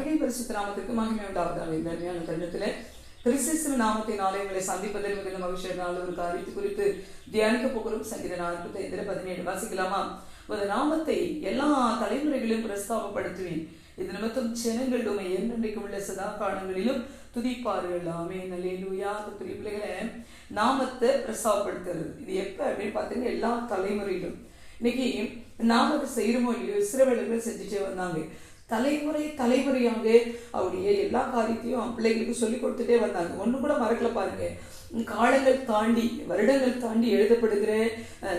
கர்த்தகை பரிசுத்த நாமத்திற்கு மகிமை உண்டாவதாக இந்த அருமையான தருணத்தில் கிறிஸ்துவ நாமத்தினாலே உங்களை சந்திப்பதில் மிகுந்த மகிழ்ச்சி நாள் ஒரு காரியத்து குறித்து தியானிக்க போகிறோம். சங்கீத நாற்பத்தி ஐந்துல பதினேழு வாசிக்கலாமா? உமது நாமத்தை எல்லா தலைமுறைகளிலும் பிரஸ்தாபப்படுத்துவேன். இது நிமித்தம் ஜனங்கள் உமை என்றென்றைக்கும் உள்ள சதா காலங்களிலும் துதிப்பார்கள். ஆமே நல்லேலூயா துரிய பிள்ளைகளை நாமத்தை பிரஸ்தாபப்படுத்துறது இது எப்ப அப்படின்னு பார்த்தீங்கன்னா எல்லா தலைமுறையிலும். இன்னைக்கு நாமத்தை அதை இல்லையோ இஸ்ரவேலர்கள் செஞ்சுட்டே வந்தாங்க. தலைமுறை தலைமுறையாக அவருடைய எல்லா காரியத்தையும் பிள்ளைகளுக்கு சொல்லி கொடுத்துட்டே வந்தாங்க. ஒன்று கூட மறக்கல பாருங்க. காலங்கள் தாண்டி வருடங்கள் தாண்டி எழுதப்படுகிற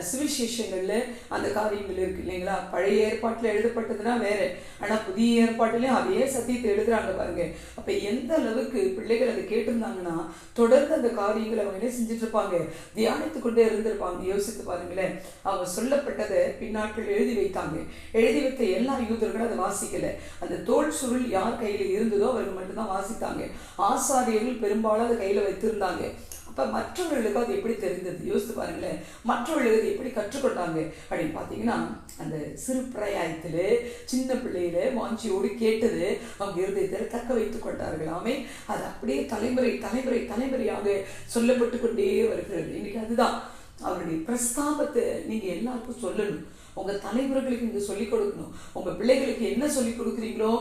சுவிசேஷங்களில் அந்த காரியங்கள் இருக்கு இல்லைங்களா? பழைய ஏற்பாட்டில் எழுதப்பட்டதுன்னா வேற. ஆனால் புதிய ஏற்பாட்டிலையும் அதே சத்தியத்தை எழுதுறாங்க பாருங்க. அப்போ எந்த அளவுக்கு பிள்ளைகள் அதை கேட்டிருந்தாங்கன்னா தொடர்ந்து அந்த காரியங்களை அவங்க என்ன செஞ்சுட்டு இருப்பாங்க தியானித்து கொண்டே இருந்திருப்பாங்க. யோசித்து பாருங்களேன். அவங்க சொல்லப்பட்டதை பின்னாட்கள் எழுதி வைத்தாங்க. எழுதி வைத்த எல்லா யூதர்களும் அதை வாசிக்கலை. அந்த தோல் சுருள் யார் கையில இருந்ததோ அவர்கள் மட்டும்தான் வாசித்தாங்க. ஆசாரியர்கள் பெரும்பாலும் அதை கையில வைத்திருந்தாங்க. அப்ப மற்றவர்களுக்கு அது எப்படி தெரிந்தது? யோசித்து பாருங்களேன். மற்றவர்களுக்கு அது எப்படி கற்றுக்கொண்டாங்க? அப்படின்னு பார்த்தீங்கன்னா அந்த சிறு பிரயாயத்தில் சின்ன பிள்ளையில வாஞ்சியோடு கேட்டது அவங்க இருதயத்தில் தக்க வைத்துக் கொண்டார்களாமே அது அப்படியே தலைமுறை தலைமுறை தலைமுறையாக சொல்லப்பட்டு கொண்டே வருகிறது. இன்னைக்கு அதுதான். அவருடைய பிரஸ்தாபத்தை நீங்க எல்லாருக்கும் சொல்லணும். உங்க தலைவர்களுக்கு நீங்க சொல்லிக் கொடுக்கணும். உங்க பிள்ளைகளுக்கு என்ன சொல்லிக் கொடுக்குறீங்களோ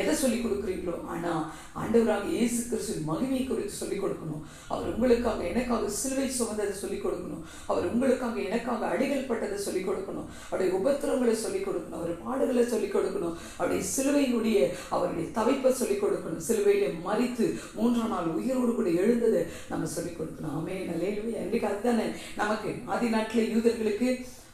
எதை சொல்லிக் கொடுக்குறீங்களோ ஆனால் ஆண்டவராக இயேசு கிறிஸ்து மகிமையை குறித்து சொல்லிக் கொடுக்கணும். அவர் உங்களுக்காக எனக்காக சிலுவை சுமந்ததை சொல்லிக் கொடுக்கணும். அவர் உங்களுக்காக எனக்காக அடிகள் பட்டதை சொல்லிக் கொடுக்கணும். அவருடைய உபத்திரங்களை சொல்லிக் கொடுக்கணும். அவர் பாடுகளை சொல்லிக் கொடுக்கணும். அவருடைய சிலுவையினுடைய அவருடைய தவிப்பை சொல்லிக் கொடுக்கணும். சிலுவையில மறித்து மூன்றாம் நாள் உயிரோடு கூட எழுந்ததை நம்ம சொல்லிக் கொடுக்கணும். ஆமே நல்ல என்றைக்கு அதுதானே. நமக்கு ஆதி நாட்டில் யூதர்களுக்கு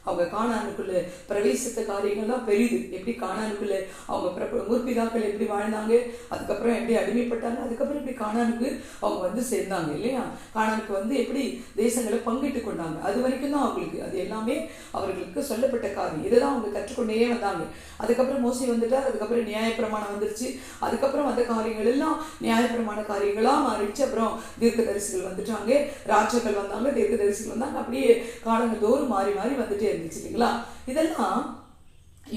அவங்க காணானுக்குள்ள பிரவேசித்த காரியங்கள்லாம் பெரிது. எப்படி காணானுக்குள்ள அவங்க முற்பிதாக்கள் எப்படி வாழ்ந்தாங்க அதுக்கப்புறம் எப்படி அடிமைப்பட்டாங்க அதுக்கப்புறம் எப்படி காணானுக்கு அவங்க வந்து சேர்ந்தாங்க இல்லையா? காணானுக்கு வந்து எப்படி தேசங்களை பங்கிட்டு கொண்டாங்க அது வரைக்கும் தான் அவங்களுக்கு. அது எல்லாமே அவர்களுக்கு சொல்லப்பட்ட காரியம். இதை தான் அவங்க கற்றுக்கொண்டே வந்தாங்க. அதுக்கப்புறம் மோசி வந்துட்டார் அதுக்கப்புறம் நியாயப்பிரமாணம் வந்துருச்சு அதுக்கப்புறம் வந்த காரியங்கள் எல்லாம் நியாயப்பிரமாண காரியங்களாக மாறிடுச்சு. அப்புறம் தீர்க்கதரிசிகள் வந்துட்டாங்க ராஜாக்கள் வந்தாங்க தீர்க்கதரிசிகள் வந்தாங்க அப்படியே காலங்கள் தோறும் மாறி மாறி வந்துட்டே இருந்துச்சு இல்லைங்களா? இதெல்லாம்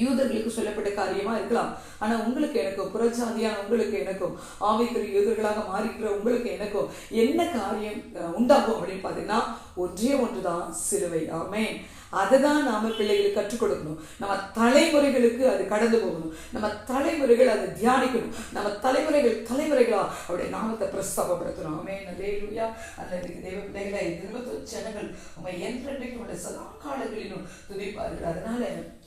யூதர்களுக்கு சொல்லப்பட்ட காரியமா இருக்கலாம். ஆனா உங்களுக்கு எனக்கும் புறஜாதியான உங்களுக்கு எனக்கும் ஆவிக்குரிய யூதர்களாக மாறிக்கிற உங்களுக்கு எனக்கும் என்ன காரியம் உண்டாகும் அப்படின்னு பார்த்தீங்கன்னா ஒன்றே ஒன்றுதான் சிலுவை. ஆமேன். அதை தான் நாம் பிள்ளைகளுக்கு கற்றுக் கொடுக்கணும். நம்ம தலைமுறைகளுக்கு அது கடந்து போகணும். நம்ம தலைமுறைகள் அதை தியானிக்கணும். நம்ம தலைமுறைகள் தலைமுறைகளா அவருடைய நாமத்தை பிரஸ்தாபப்படுத்தணும். அமே நல்லேலூயா அல்லது தெய்வ பிள்ளைகளை இருபத்தி ஜனங்கள் உங்க என்றென்றைக்கும் உள்ள சதா காலங்களிலும் துதிப்பார்கள். அதனால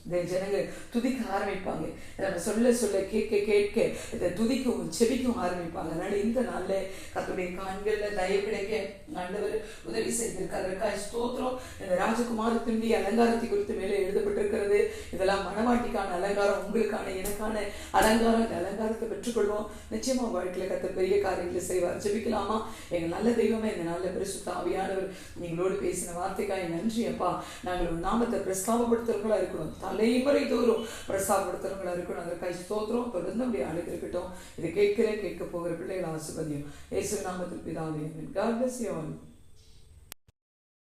ஜனங்கள் துதிக்க ஆரம்பிப்பாங்க. நம்ம சொல்ல சொல்ல கேட்க கேட்க இதை துதிக்கவும் செபிக்கவும் ஆரம்பிப்பாங்க. அதனால இந்த நாள்ல கத்துடைய காண்கள்ல தயவு கிடைக்க ஆண்டவர் உதவி செய்திருக்காரு. ஸ்தோத்திரம். இந்த ராஜகுமாரத்தினுடைய அலங்காரத்தை குறித்து மேலே எழுதப்பட்டிருக்கிறது. இதெல்லாம் மனவாட்டிக்கான அலங்காரம் உங்களுக்கான எனக்கான அலங்காரம். இந்த அலங்காரத்தை பெற்றுக்கொள்வோம். நிச்சயமா வாழ்க்கையில கத்த பெரிய காரியங்களை செய்வார். ஜெபிக்கலாமா? எங்க நல்ல தெய்வமே இந்த நல்ல பரிசுத்த ஆவியானவர் நீங்களோடு பேசின வார்த்தைக்காய் நன்றி அப்பா. நாங்கள் நாமத்தை பிரஸ்தாபப்படுத்துறவங்களா இருக்கணும். தலைமுறை தோறும் பிரசாதப்படுத்துறவங்களா இருக்கணும் அதற்காக ஸ்தோத்திரம். தொடர்ந்து அப்படி அழைத்திருக்கட்டும் இதை கேட்கிற கேட்க போகிற பிள்ளைகள் ஆசிர்வதியும். ஏசு நாமத்தில் பிதாவே God bless you all.